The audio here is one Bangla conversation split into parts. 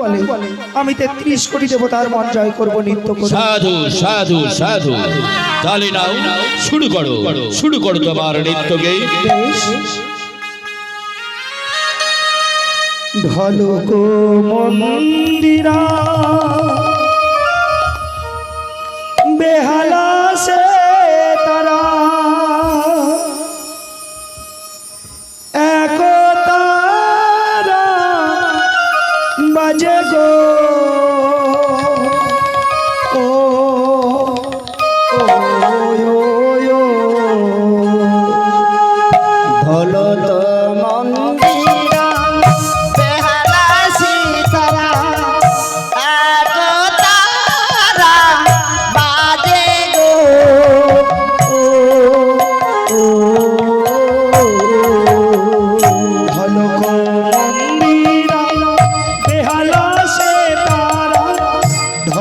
বলে আমি তেত্রিশ কোটি দেবতার মন জয় করব নিত্য সাধু সাধু সাধু। তাহলে নাও শুরু করো শুরু করো তোমার নৃত্যকে। ঢলক মন্দিরা বেহালা সে Pacheco.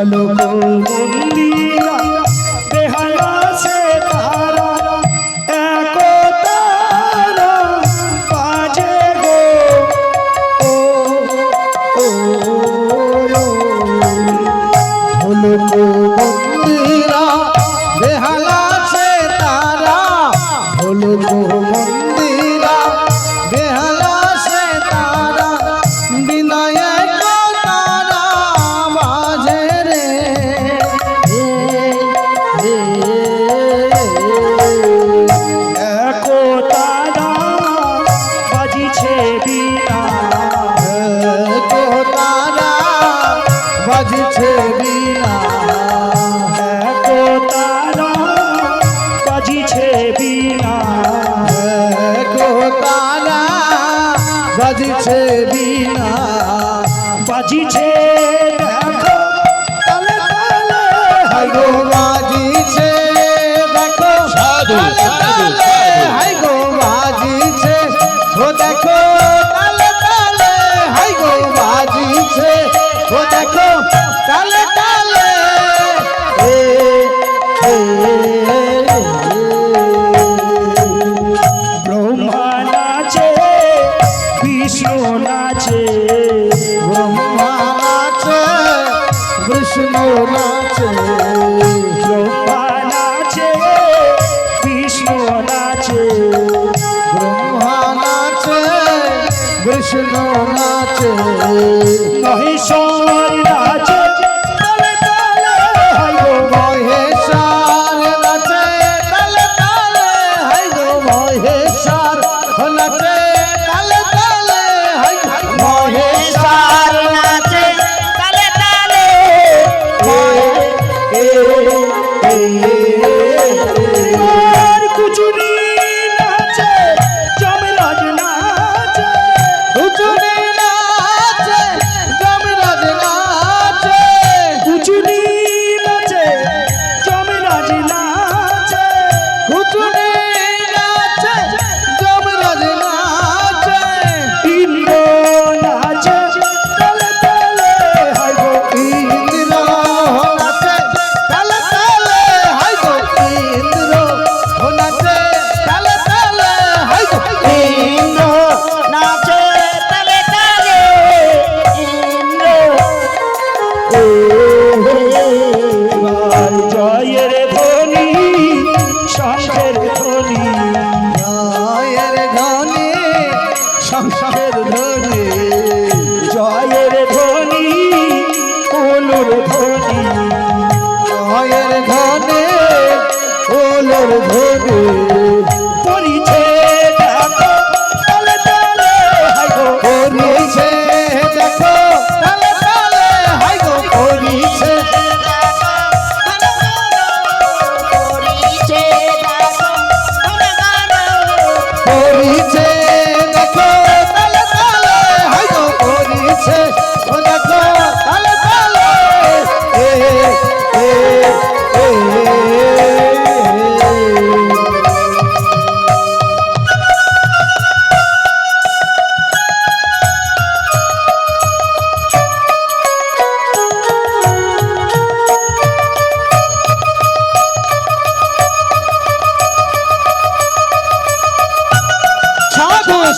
ভালো মন্দির বাজিছে বিনা বাজিছে দেখো তালে তালে হাই গো কৃষ্ণ নাচে ব্রহ্মা নাচে কৃষ্ণ নাচে।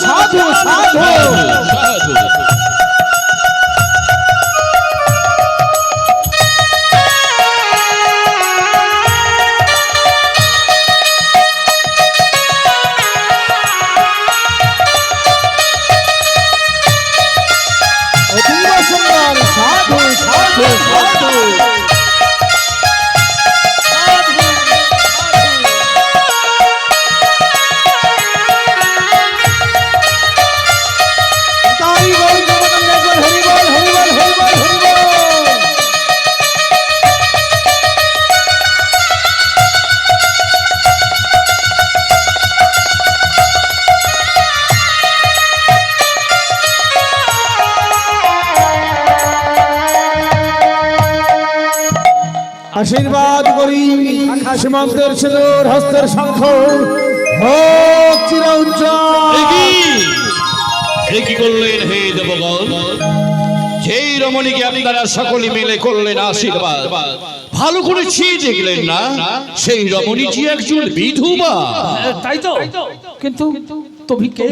সাধু সাধু। সাধু আশীর্বাদ করি। সীমান্তের সিঁদুর হস্তের শঙ্খ। হোক চির এ উজ্জ্বল কি কি করলেন হে দেবগণ? যেই রমণীকে আপনারা সকলে মিলে করলেন আশীর্বাদ। ভালো করে চেয়ে দেখলেন না? সেই রমণীটি একজন বিধবা। তাই তো? কিন্তু তুমি কে?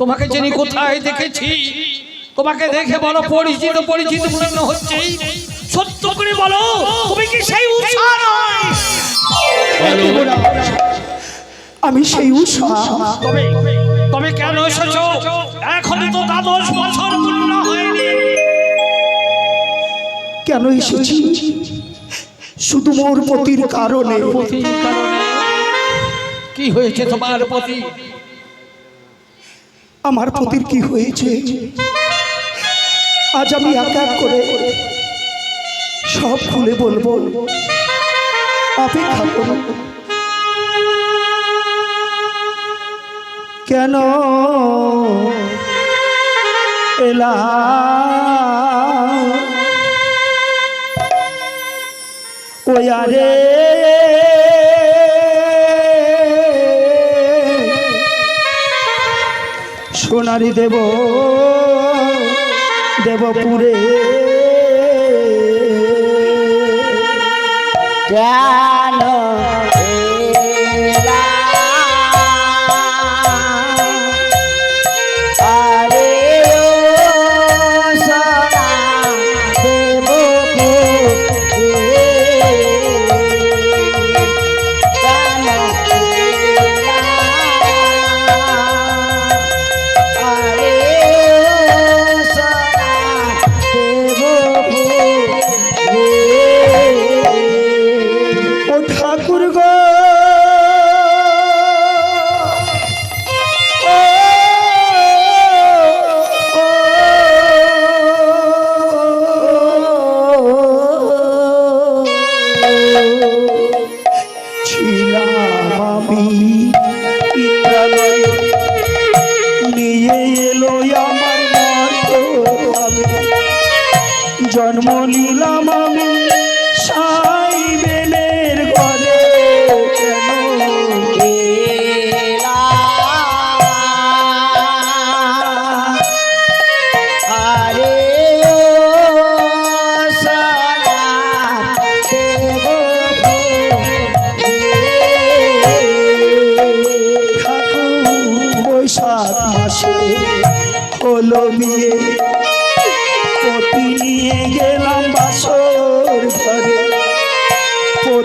তোমাকে জেনে কোথায় দেখেছি তোমাকে দেখে বলো পরিচিত পরিচিত মনে হচ্ছে সত্য করে বলো তুমি কি সেই উষা নয়। আমি সেই উষা তবে তবে কেন এসেছ? এখন তো দ্বাদশ বছর পূর্ণ হয়নি। কেন এসেছি? শুধু মোর পতির কারণে। কি হয়েছে তোমার পতি? আমার পতির কি হয়েছে? আজ আমি এক এক করে সব খুলে বলব। অপেক্ষা করো কেন এলা ওয়ারে সোনারি দেব দেবপুরে কেন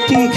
পতি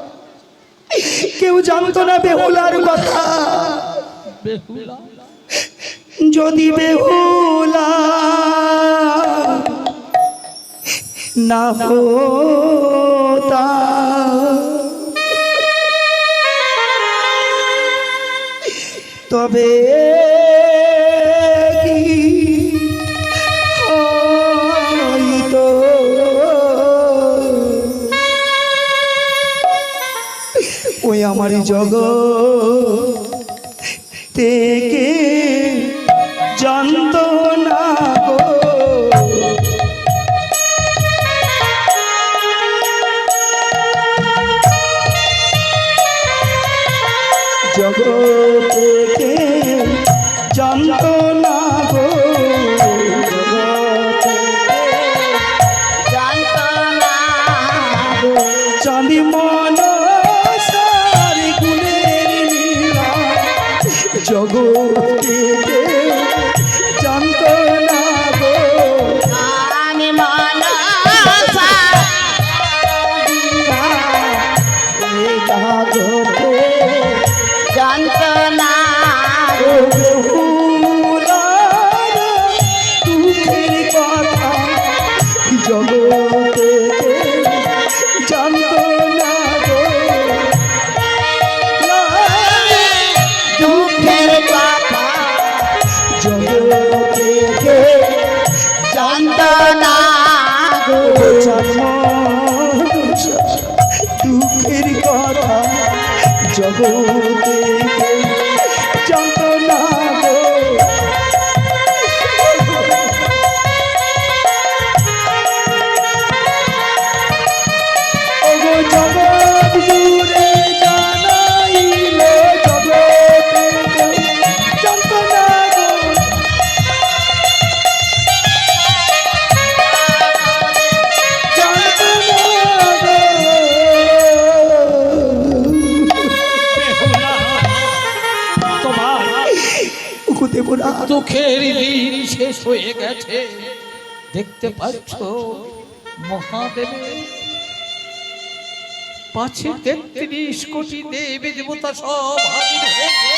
কেউ জানতো না বেহুলার কথা। যদি বেহুলা না হতা তবে আমার জগতে দুঃখের দিন শেষ হয়ে গেছে। দেখতে পাচ্ছ মহাদেবের পাঁচে তেত্রিশ কোটি দেবী দেবতা সব হাজির হয়েছে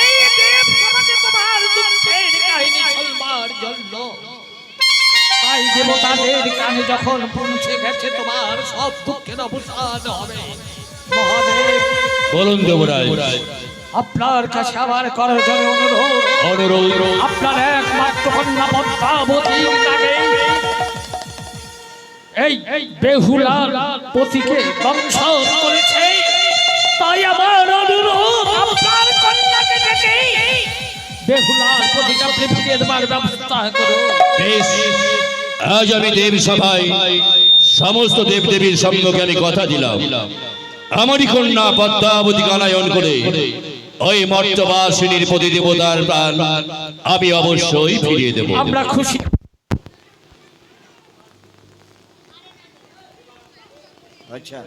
এই দেব সমাজে তোমার দুঃখের কাহিনী চলবার জন্য। তাই দেবতাদের কানে যখন পৌঁছে গেছে তোমার সব দুঃখের অবসান হবে। মহাদেব বলুন দেবরাজ। আপনার কাছে আমার করার জন্য অনুরোধ। অনুরোধ। আপনার একমাত্র কন্যা পদ্মাবতীর নামে এই এই বেহুলার পতিকে করেছে। তাই আমার অনুরোধ আপনার কন্যাকে বেহুলার পতিকে আপনি ফিরিয়ে দেবার ব্যবস্থা করুন। বেশ। আজ আমি দেব সভায় সমস্ত দেব দেবীর সম্মুখে আমি কথা দিলাম। আমারই কন্যা পদ্মাবতী গানায়ন করে ওই মর্তবাসিনীর প্রতি দেবতার প্রাণ আমি অবশ্যই ফিরিয়ে দেব। আমরা খুশি। আচ্ছা।